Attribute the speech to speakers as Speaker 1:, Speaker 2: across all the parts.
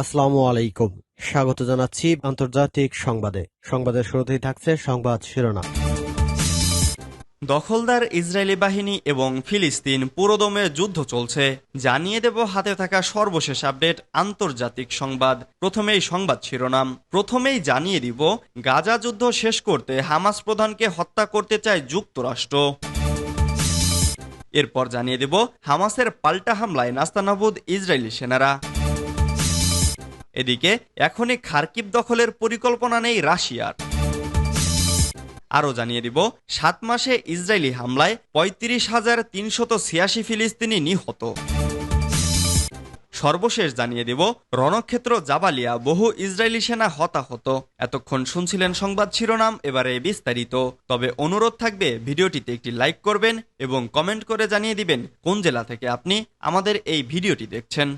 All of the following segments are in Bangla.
Speaker 1: আসসালামু আলাইকুম। স্বাগত জানাচ্ছি আন্তর্জাতিক সংবাদে। সংবাদের শুরুতেই থাকছে সংবাদ শিরোনাম।
Speaker 2: দখলদার ইসরায়েলি বাহিনী এবং ফিলিস্তিন পুরোদমে যুদ্ধ চলছে। জানিয়ে দেব হাতে থাকা সর্বশেষ আপডেট আন্তর্জাতিক সংবাদ। প্রথমেই সংবাদ শিরোনাম। প্রথমেই জানিয়ে দিব, গাজা যুদ্ধ শেষ করতে হামাস প্রধানকে হত্যা করতে চায় যুক্তরাষ্ট্র। এরপর জানিয়ে দেব, হামাসের পাল্টা হামলায় নাস্তানাবুদ ইসরায়েলি সেনারা। এদিকে এখনই খারকিব দখলের পরিকল্পনা নেই রাশিয়ার। আরও জানিয়ে দিব, সাত মাসে ইসরায়েলি হামলায় পঁয়ত্রিশ হাজার তিনশত ছিয়াশি ফিলিস্তিনি নিহত। সর্বশেষ জানিয়ে দিব, রণক্ষেত্র জাবালিয়া বহু ইসরায়েলি সেনা হতাহত। এতক্ষণ শুনছিলেন সংবাদ শিরোনাম, এবারে বিস্তারিত। তবে অনুরোধ থাকবে, ভিডিওটিতে একটি লাইক করবেন এবং কমেন্ট করে জানিয়ে দিবেন কোন জেলা থেকে আপনি আমাদের এই ভিডিওটি দেখছেন।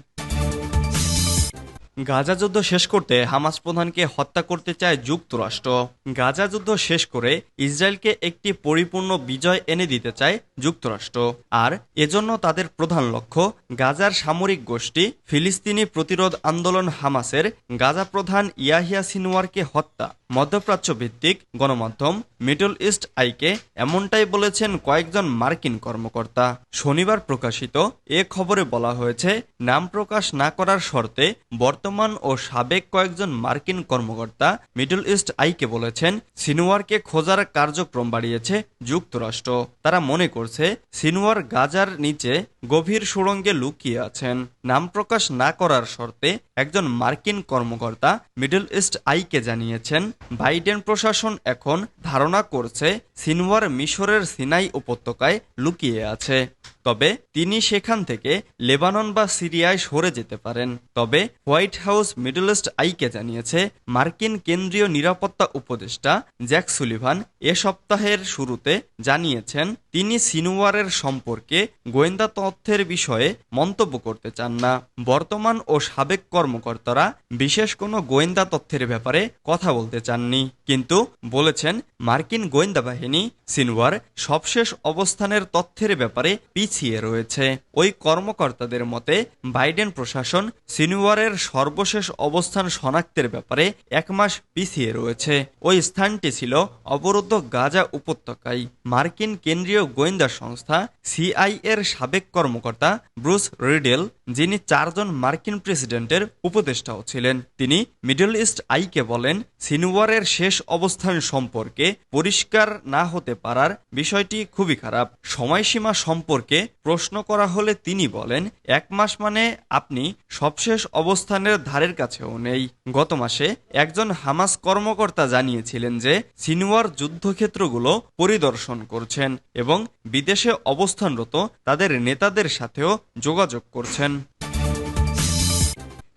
Speaker 2: গাজা যুদ্ধ শেষ করতে হামাস প্রধানকে হত্যা করতে চায় যুক্তরাষ্ট্র। গাজা যুদ্ধ শেষ করে ইসরায়েলকে একটি পরিপূর্ণ বিজয় এনে দিতে চায় যুক্তরাষ্ট্র। আর এজন্য তাদের প্রধান লক্ষ্য, গাজার সামরিক গোষ্ঠী ফিলিস্তিনি প্রতিরোধ আন্দোলন হামাসের গাজা প্রধান ইয়াহিয়া সিনোয়ারকে হত্যা। মধ্যপ্রাচ্য ভিত্তিক গণমাধ্যম মিডল ইস্ট আইকে এমনটাই বলেছেন কয়েকজন মার্কিন কর্মকর্তা। শনিবার প্রকাশিত এ খবরে বলা হয়েছে, নাম প্রকাশ না করার শর্তে বর্তমান ও সাবেক কয়েকজন মার্কিন কর্মকর্তা মিডল ইস্ট আইকে বলেছেন, সিনোয়ারকে খোঁজার কার্যক্রম বাড়িয়েছে যুক্তরাষ্ট্র। তারা মনে করছে, সিনোয়ার গাজার নিচে গভীর সুড়ঙ্গে লুকিয়ে আছেন। নাম প্রকাশ না করার শর্তে একজন মার্কিন কর্মকর্তা মিডল ইস্ট আইকে জানিয়েছেন, বাইডেন প্রশাসন এখন ধারণা করছে সিনওয়ার মিশরের সিনাই উপত্যকায় লুকিয়ে আছে। তবে তিনি সেখান থেকে লেবানন বা সিরিয়ায় সরে যেতে পারেন। তবে হোয়াইট হাউস মিডল ইস্ট আইকে জানিয়েছে, মার্কিন কেন্দ্রীয় নিরাপত্তা উপদেষ্টা জ্যাক সুলিভান এ সপ্তাহের শুরুতে জানিয়েছেন, তিনি সিনোয়ারের সম্পর্কে গোয়েন্দা তথ্যের বিষয়ে মন্তব্য করতে চান না। বর্তমান ও সাবেক কর্মকর্তারা বিশেষ কোনো গোয়েন্দা তথ্যের ব্যাপারে কথা বলতে চাননি। কিন্তু বলেছেন মার্কিন গোয়েন্দা বাহিনী সিনওয়ার সবশেষ অবস্থানের তথ্যের ব্যাপারে পিছিয়ে রয়েছে। ওই কর্মকর্তাদের মতে, বাইডেন প্রশাসন সিনওয়ারের সর্বশেষ অবস্থান শনাক্তের ব্যাপারে এক মাস পিছিয়ে রয়েছে। ওই স্থানটি ছিল অবরুদ্ধ গাজা উপত্যকায়। মার্কিন কেন্দ্রীয় গোয়েন্দা সংস্থা সিআই এর সাবেক কর্মকর্তা ব্রুস রিডেল, যিনি চারজন মার্কিন প্রেসিডেন্টের উপদেষ্টাও ছিলেন। তিনি মিডল ইস্ট আইকে বলেন, সিনওয়ারের শেষ অবস্থান সম্পর্কে পরিষ্কার না হতে পারার বিষয়টি খুবই খারাপ। সময়সীমা সম্পর্কে প্রশ্ন করা হলে তিনি বলেন, এক মাস মানে আপনি সবশেষ অবস্থানের ধারের কাছেও নেই। গত মাসে একজন হামাস কর্মকর্তা জানিয়েছিলেন যে সিনওয়ার যুদ্ধক্ষেত্রগুলো পরিদর্শন করছেন এবং বিদেশে অবস্থানরত তাদের নেতাদের সাথেও যোগাযোগ করছেন।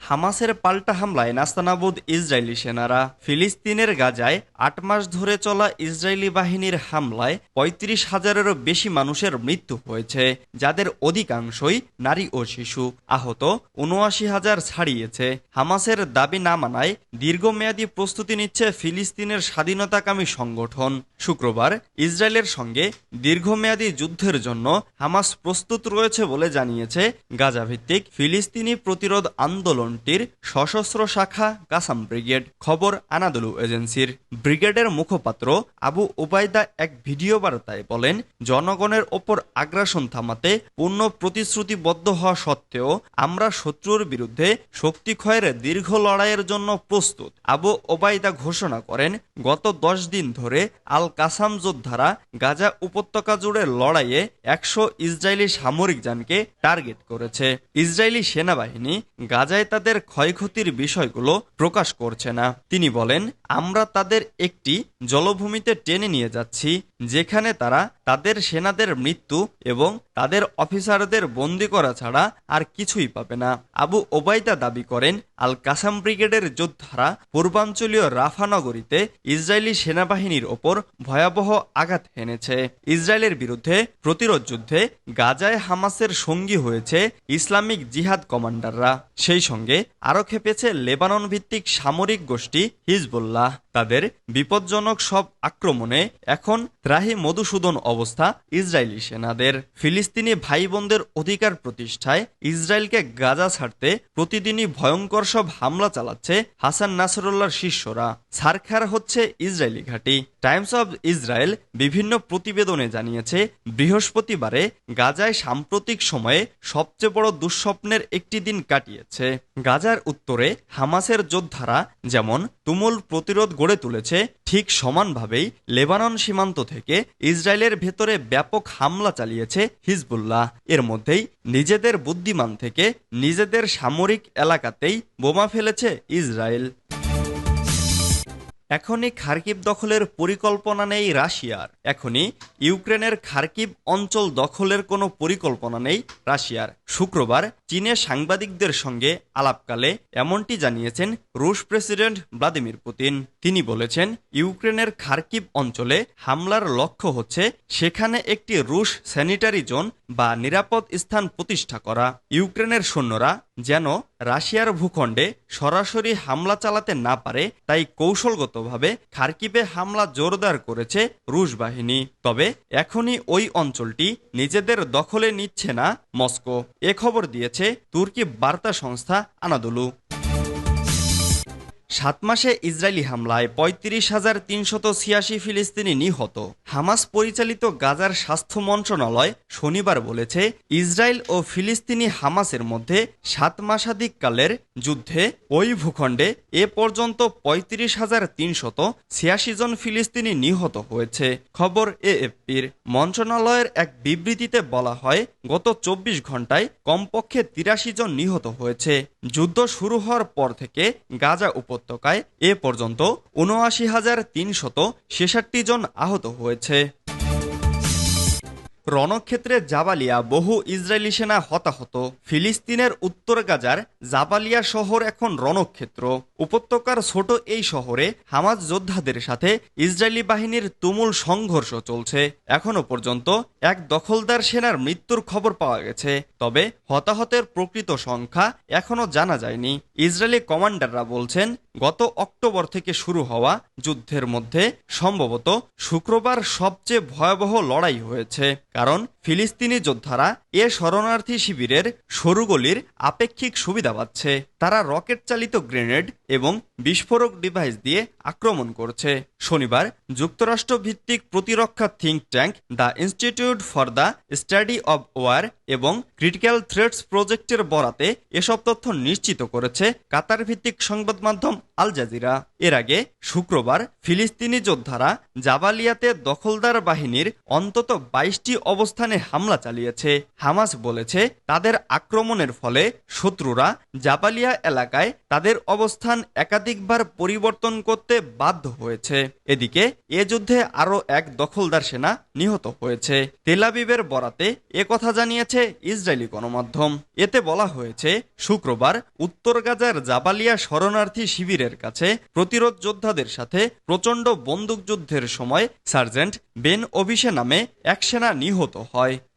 Speaker 2: হামাসের পাল্টা হামলায় নাস্তানাবুদ ইসরায়েলি সেনারা ফিলিস্তিনের গাজায় আট মাস ধরে চলা ইসরায়েলি বাহিনীর হামলায় পঁয়ত্রিশ হাজারেরও বেশি মানুষের মৃত্যু হয়েছে, যাদের অধিকাংশই নারী ও শিশু। আহত উনআশি হাজার ছাড়িয়েছে। হামাসের দাবি না মানায় দীর্ঘমেয়াদী প্রস্তুতি নিচ্ছে ফিলিস্তিনের স্বাধীনতাকামী সংগঠন। শুক্রবার ইসরায়েলের সঙ্গে দীর্ঘমেয়াদী যুদ্ধের জন্য হামাস প্রস্তুত রয়েছে বলে জানিয়েছে গাজা ভিত্তিক ফিলিস্তিনি প্রতিরোধ আন্দোলন ফ্রন্টটির সশস্ত্র শাখা কাসাম ব্রিগেড খবর আনাদলু এজেন্সির ব্রিগেডের মুখপাত্র আবু ওবায়দা এক ভিডিও বার্তায় বলেন, জনগণের ওপর আগ্রাসন থামাতে পূর্ণ প্রতিশ্রুতিবদ্ধ হওয়া সত্ত্বেও আমরা শত্রুর বিরুদ্ধে শক্তি ক্ষয়ের দীর্ঘ লড়াইয়ের জন্য প্রস্তুত। আবু ওবায়দা ঘোষণা করেন, গত দশ দিন ধরে আল কাসাম যোদ্ধারা গাজা উপত্যকা জুড়ে লড়াইয়ে একশো ইসরায়েলি সামরিক যানকে টার্গেট করেছে। ইসরায়েলি সেনাবাহিনী গাজায় তাদের তাদের ক্ষয়ক্ষতির বিষয়গুলো প্রকাশ করছে না। তিনি বলেন, আমরা তাদের একটি জলভূমিতে টেনে নিয়ে যাচ্ছি। যেখানে তারা তাদের সেনাদের মৃত্যু এবং তাদের অফিসারদের বন্দি করা ছাড়া আর কিছুই পাবে না। আবু ওবায়দা দাবি করেন আল কাসাম ব্রিগেডের যোদ্ধারা পূর্বাঞ্চলীয় রাফা নগরীতে ইসরায়েলি সেনাবাহিনীর ওপর ভয়াবহ আঘাত হেনেছে। ইসরায়েলের বিরুদ্ধে প্রতিরোধ যুদ্ধে গাজায় হামাসের সঙ্গী হয়েছে ইসলামিক জিহাদ কমান্ডাররা। সেই সঙ্গে আরও খেপেছে লেবানন ভিত্তিক সামরিক গোষ্ঠী হিজবুল্লাহ। তাদের বিপজ্জনক সব আক্রমণে এখন ত্রাহি মধুসূদন অবস্থা ইসরায়েলি সেনাদের ফিলিস্তিনি ভাই বোনদের অধিকার প্রতিষ্ঠায় ইসরায়েলকে গাজা ছাড়তে প্রতিদিনই ভয়ঙ্কর সব হামলা চালাচ্ছে হাসান নাসরুল্লাহর শিষ্যরা। সারখার হচ্ছে ইসরায়েলি ঘাঁটি। টাইমস অব ইসরায়েল বিভিন্ন প্রতিবেদনে জানিয়েছে, বৃহস্পতিবারে গাজায় সাম্প্রতিক সময়ে সবচেয়ে বড় দুঃস্বপ্নের একটি দিন কাটিয়েছে। গাজার উত্তরে হামাসের যোদ্ধারা যেমন তুমুল প্রতিরোধ গড়ে তুলেছে ঠিক সমানভাবেই লেবানন সীমান্ত থেকে ইসরায়েলের ভেতরে ব্যাপক হামলা চালিয়েছে হিজবুল্লাহ। এর মধ্যেই নিজেদের বুদ্ধিমান থেকে নিজেদের সামরিক এলাকাতেই বোমা ফেলেছে ইসরায়েল। এখনই খার্কিব দখলের পরিকল্পনা নেই রাশিয়ার। এখনই ইউক্রেনের খার্কিব অঞ্চল দখলের কোনো পরিকল্পনা নেই রাশিয়ার। শুক্রবার চীনে সাংবাদিকদের সঙ্গে আলাপকালে এমনটি জানিয়েছেন রুশ প্রেসিডেন্ট ভ্লাদিমির পুতিন। তিনি বলেছেন, ইউক্রেনের খার্কিব অঞ্চলে হামলার লক্ষ্য হচ্ছে সেখানে একটি রুশ স্যানিটারি জোন বা নিরাপদ স্থান প্রতিষ্ঠা করা। ইউক্রেনের সৈন্যরা যেন রাশিয়ার ভূখণ্ডে সরাসরি হামলা চালাতে না পারে, তাই কৌশলগতভাবে খার্কিবে হামলা জোরদার করেছে রুশ বাহিনী। তবে এখনই ওই অঞ্চলটি নিজেদের দখলে নিচ্ছে না মস্কো। এ খবর দিয়েছে তুর্কি বার্তা সংস্থা আনাদুলু। সাত মাসে ইসরায়েলি হামলায় পঁয়ত্রিশ হাজার তিনশত ছিয়াশি ফিলিস্তিনি নিহত। হামাস পরিচালিত গাজার স্বাস্থ্য মন্ত্রণালয় শনিবার বলেছে, ইসরায়েল ও ফিলিস্তিনি হামাসের মধ্যে সাত মাসাধিককালের যুদ্ধে ওই ভূখণ্ডে এ পর্যন্ত পঁয়ত্রিশ হাজার তিনশত ছিয়াশি জন ফিলিস্তিনি নিহত হয়েছে, খবর এএফপির। মন্ত্রণালয়ের এক বিবৃতিতে বলা হয়, গত চব্বিশ ঘন্টায় কমপক্ষে তিরাশি জন নিহত হয়েছে। যুদ্ধ শুরু হওয়ার পর থেকে গাজা উপত্যকায় এ পর্যন্ত উনআশি হাজার তিনশত ছেষট্টি জন আহত হয়েছে। রণক্ষেত্রে জাবালিয়া বহু ইসরায়েলি সেনা হতাহত। ফিলিস্তিনের উত্তর গাজার জাবালিয়া শহর এখন রণক্ষেত্র। উপত্যকার ছোট এই শহরে হামাজ যোদ্ধাদের সাথে ইসরায়েলি বাহিনীর তুমুল সংঘর্ষ চলছে। এখনও পর্যন্ত এক দখলদার সেনার মৃত্যুর খবর পাওয়া গেছে। তবে হতাহতের প্রকৃত সংখ্যা এখনও জানা যায়নি। ইসরায়েলি কমান্ডাররা বলছেন গত অক্টোবর থেকে শুরু হওয়া যুদ্ধের মধ্যে সম্ভবত শুক্রবার সবচেয়ে ভয়াবহ লড়াই হয়েছে কারণ ফিলিস্তিনি যোদ্ধারা এ শরণার্থী শিবিরের সরুগলির আপেক্ষিক সুবিধা পাচ্ছে। তারা রকেট চালিত গ্রেনেড এবং বিস্ফোরক ডিভাইস দিয়ে আক্রমণ করছে। শনিবার যুক্তরাষ্ট্র ভিত্তিক প্রতিরক্ষা think tank, the institute for the study of war এবং ক্রিটিক্যাল থ্রেটস প্রজেক্টের বরাতে এসব তথ্য নিশ্চিত করেছে কাতার ভিত্তিক সংবাদ মাধ্যম আল জাজিরা। এর আগে শুক্রবার ফিলিস্তিনি যোদ্ধারা জাবালিয়াতে দখলদার বাহিনীর অন্তত বাইশটি অবস্থানে হামলা চালিয়েছে। হামাস বলেছে, তাদের আক্রমণের ফলে শত্রুরা জাপালিয়া এলাকায় তাদের অবস্থান একাধিকবার পরিবর্তন করতে বাধ্য হয়েছে। এদিকে, এ যুদ্ধে আরও এক দখলদার সেনা নিহত হয়েছে। তেলাবিবের বরাতে এ কথা জানিয়েছে ইসরায়েলি গণমাধ্যম। এতে বলা হয়েছে, শুক্রবার উত্তর গাজার জাবালিয়া শরণার্থী শিবিরের কাছে প্রতিরোধ যোদ্ধাদের সাথে প্রচণ্ড বন্দুকযুদ্ধের সময় সার্জেন্ট বেন অভিষে নামে এক সেনা নিহত হয়।